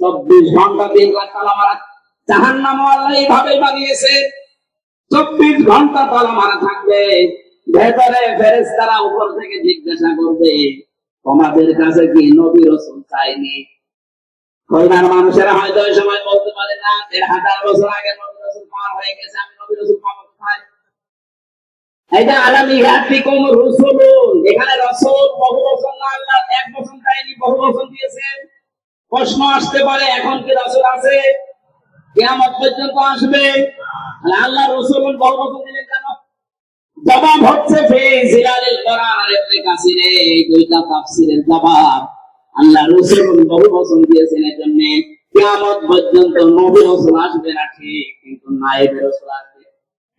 চব্বিশ ঘণ্টা দিন জাহান নাম আল্লাহ এইভাবে বানিয়েছে। চব্বিশ ঘণ্টা তালা মারা থাকবে। ভেতরে ফেরেস্তারা উপর থেকে জিজ্ঞাসা করবে, তোমাদের কাছে কি নবী রসুল চাইনি? খুলনার মানুষেরা হয়তো ওই সময় বলতে পারে না দেড় হাজার বছর আগে নবী রসুল পার হয়ে গেছে, আমি নবী রসুল পাবো কোথায়? বহু আল্লাহ বহু দিয়েছেন জবাব হচ্ছে জবাব। আল্লাহ রাসূল বহু বছর দিয়েছেন এর জন্য কিয়ামত পর্যন্ত নবী রাসূল আসবে না, ঠিক, কিন্তু নায়েব রাসূল আসবে।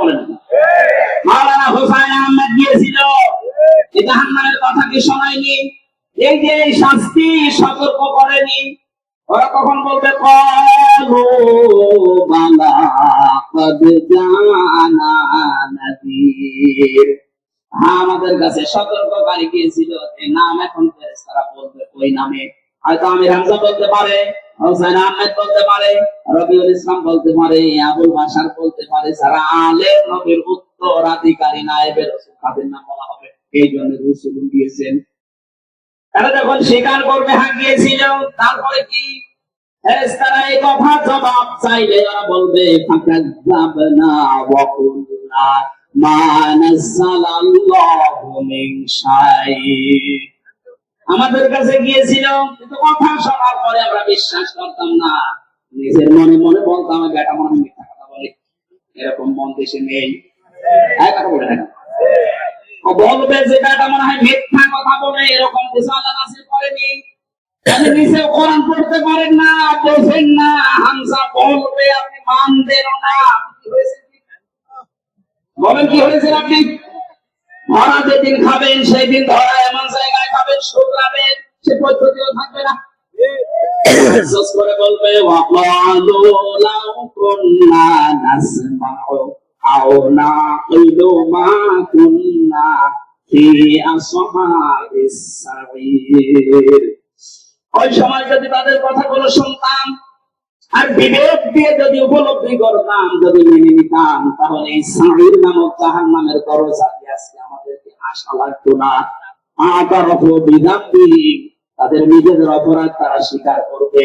বলেন। মাওলানা হোসাইন আহমেদ এই জাহান্নামের কথা কি শোনায়নি? এই যে শাস্তি সতর্ক করেনি, ওরা কখন বলবে, কলু হ্যাঁ আমাদের কাছে সতর্ককারী গিয়েছিল নাম এখন তারা বলবে, ওই নামে। হয়তো আমি হামজা বলতে পারে হোসেন আহমেদ বলতে পারে, রবিউল ইসলাম বলতে পারে, আবুল বাসার বলতে পারে, যারা আলেম, নবীর উত্তরাধিকারী নায়েবের রসুল, তাদের নাম বলা হবে। এই জন্য রসুল দিয়েছেন তারা যখন স্বীকার করবে গিয়েছিল তারপরে কি? ফেরেশতারা এই কথা জবাব চাইলে ওরা বলবে ফাকাযাবনা ওয়া কুলনা মা নাযালাল্লাহু মিন শাই'in আমাদের কাছে গিয়েছিল, কিন্তু কথা শোনার পরে আমরা বিশ্বাস করতাম না। নিজের মনে মনে বলতাম বেটা মনে হয় মিথ্যা কথা বলে। এরকম মন দেশে নেই। না বলবে যে, বেটা মনে হয় মিথ্যা কথা বলে, এরকম কিছু আল্লাহ নাসির করেনি। আপনি পারেন না? বলেন কি হয়েছে আপনি? ধরা যেদিন খাবেন সেই দিন ধরা এমন জায়গায় খাবেন শুকরাবেন সে পদ্ধতিও থাকবে না। ওই সময় যদি তাদের কথাগুলো শুনতাম আর বিবেক দিয়ে যদি উপলব্ধি করতাম, যদি মেনে নিতাম, তাহলে এই সাহির নামক জাহান নামের দরজা দিয়ে আজকে আমাদেরকে আশা লাগতো না। আবার বিধান তাদের নিজেদের অপরাধ তারা স্বীকার করবে।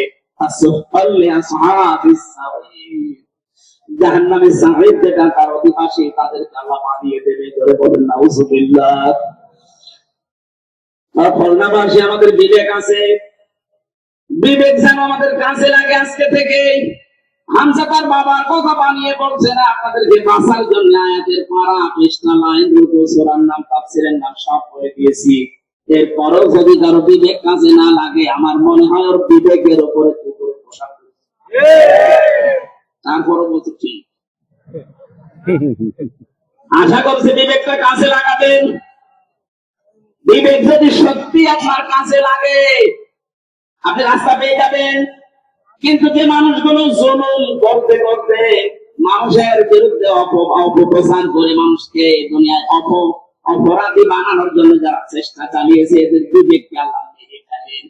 আমাদের বিবেক আছে। বিবেক যেন আমাদের কাছে লাগে আজকে থেকে হামসা তার বাবার কথা বানিয়ে বলছে না, আপনাদেরকে বাঁচার জন্য আয়াতের পাড়া পৃষ্ঠা লাইন নাম নাম সব করে দিয়েছি। এরপরও যদি কারও বিবেক কাজে না লাগে, আমার মনে হয় ওর বিবেকের কুকুর আশা করছি বিবেকটা কাজে লাগাবেন। বিবেক যদি সত্যি আপনার কাছে লাগে আপনি রাস্তা পেয়ে যাবেন। কিন্তু যে মানুষগুলো জুলুম করতে করতে মানুষের বিরুদ্ধে অপ- অপপ্রচার করে মানুষকে দুনিয়ায় অপ, অপরাধী বানানোর জন্য যারা চেষ্টা চালিয়েছে, এদের বিবেককে আল্লাহ ফেলেন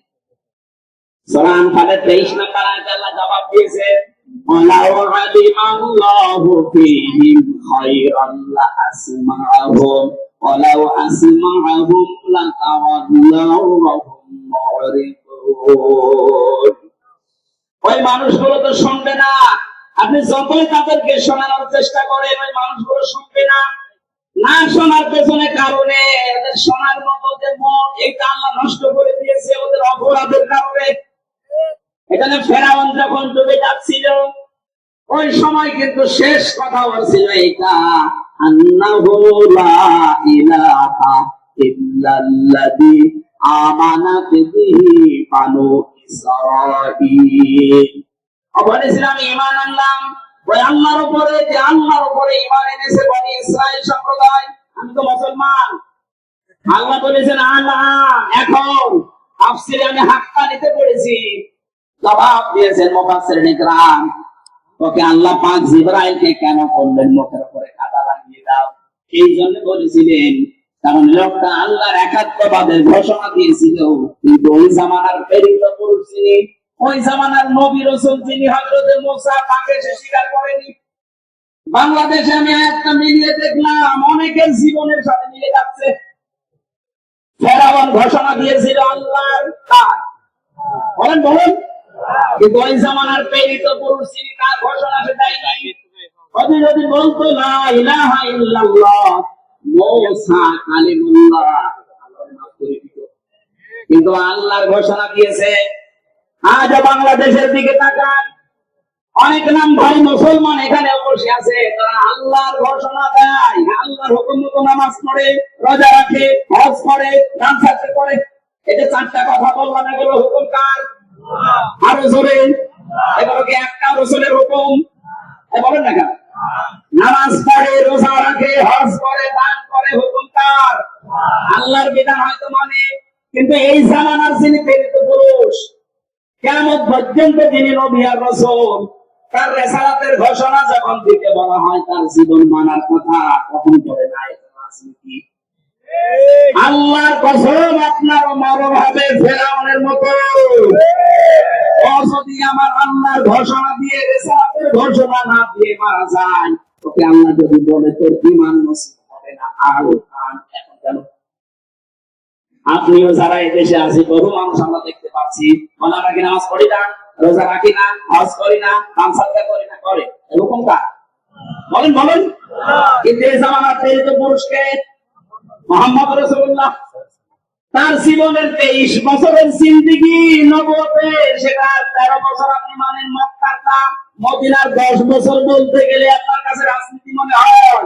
সরান ফালে তেইশ নম্বর আয়তে আল্লাহ জবাব দিয়েছে মু'রিদুন। ওই মানুষগুলো তো শুনবে না। আপনি যতই তাদেরকে শোনানোর চেষ্টা করেন, ওই মানুষগুলো শুনবে না। না শোনার পেছনে কারণে ওদের শোনার মতো যে মন এইটা আল্লাহ নষ্ট করে দিয়েছে ওদের অপরাধের কারণে। এখানে ফেরাউন যখন ডুবে যাচ্ছিল, ওই সময় কিন্তু শেষ কথা বলছিল এইটা, আন্নাহু লা ইলাহা ইল্লাল্লাযী আনলাম। ওই আল্লাহর উপরে, যে আল্লাহর উপরে এনেছে বনি সম্প্রদায়, আমি তো মুসলমান। আল্লাহ বলেছেন, আল্লাহ, এখন তাফসিরে আমি হাক্কা নিতে পড়েছি জবাব দিয়েছেন মুফাসসির নিকরাম ওকে আল্লাহ পাক জিবরাইলকে কেন করলেন মুখের উপরে কাদা লাগিয়ে দাও? এই জন্য বলেছিলেন কারণ লোকটা আল্লাহর একাত্মবাদের ঘোষণা দিয়েছিল। কিন্তু ওই জামানার প্রেরিত পুরুষ যিনি, ওই জামানার নবী রসুল যিনি হজরত মুসা তাকে সে স্বীকার করেনি। বাংলাদেশে আমি একটা মিলিয়ে দেখলাম, অনেকের জীবনের সাথে মিলে যাচ্ছে। ফেরাউন ঘোষণা দিয়েছিল আল্লাহর বলেন বলেন। কিন্তু ওই জামানার প্রেরিত পুরুষ যিনি, তার ঘোষণা সে দেয় নাই যদি বলতো না ইলাহা ইল্লাল্লাহ কিন্তু আল্লাহর ঘোষণা দিয়েছে, আজ বাংলাদেশের দিকে তাকান। অনেক নাম ভাই মুসলমান এখানে বসে আছে, তারা আল্লাহর ঘোষণা দেয়। আল্লাহর হুকুম মতো নামাজ পড়ে, রোজা রাখে, হজ করে গান সাথে করে। এই যে চারটা কথা বললাম, এগুলো হুকুম কার? আরও জোরে। এগুলো কি একটা রসুলের হুকুম? বলেন না কেন? নামাজ পড়ে, রোজা রাখে, হজ করে, দান করে হুকুম কার আল্লাহর বিধান হয়তো মানে। কিন্তু এই জামানার যিনি প্রেরিত পুরুষ কেমন পর্যন্ত যিনি নবী আর রসুল, তার রেসালাতের ঘোষণা যখন দিতে বলা হয়, তার জীবন মানার কথা কখন করে নাই আল্লাহর কসম আপনার হবে ফেরাউনের মতো। যদি আমার আল্লাহর ঘোষণা দিয়ে রেসালাতের ঘোষণা না দিয়ে মারা যায় তোকে আল্লাহ যদি বলে তোর ইমান নসিব আপনিও যারা এই দেশে আছি, বহু মানুষ আমরা দেখতে পাচ্ছি। নামাজ পড়ি না? রোজা রাখি না? হজ করি না? করি না? করে। এরকম বলেন বলেন। কিন্তু এই জামানার প্রেরিত মোহাম্মদ রসুল্লাহ। তার জীবনের তেইশ বছরের জিন্দিগি নবতে, সেটা তেরো বছর আপনি মানেন মক্কার মদিনার দশ বছর বলতে গেলে আপনার কাছে রাজনীতি মনে হয়।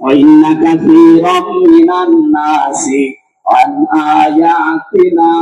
وإن كثيرا من الناس عن آياتنا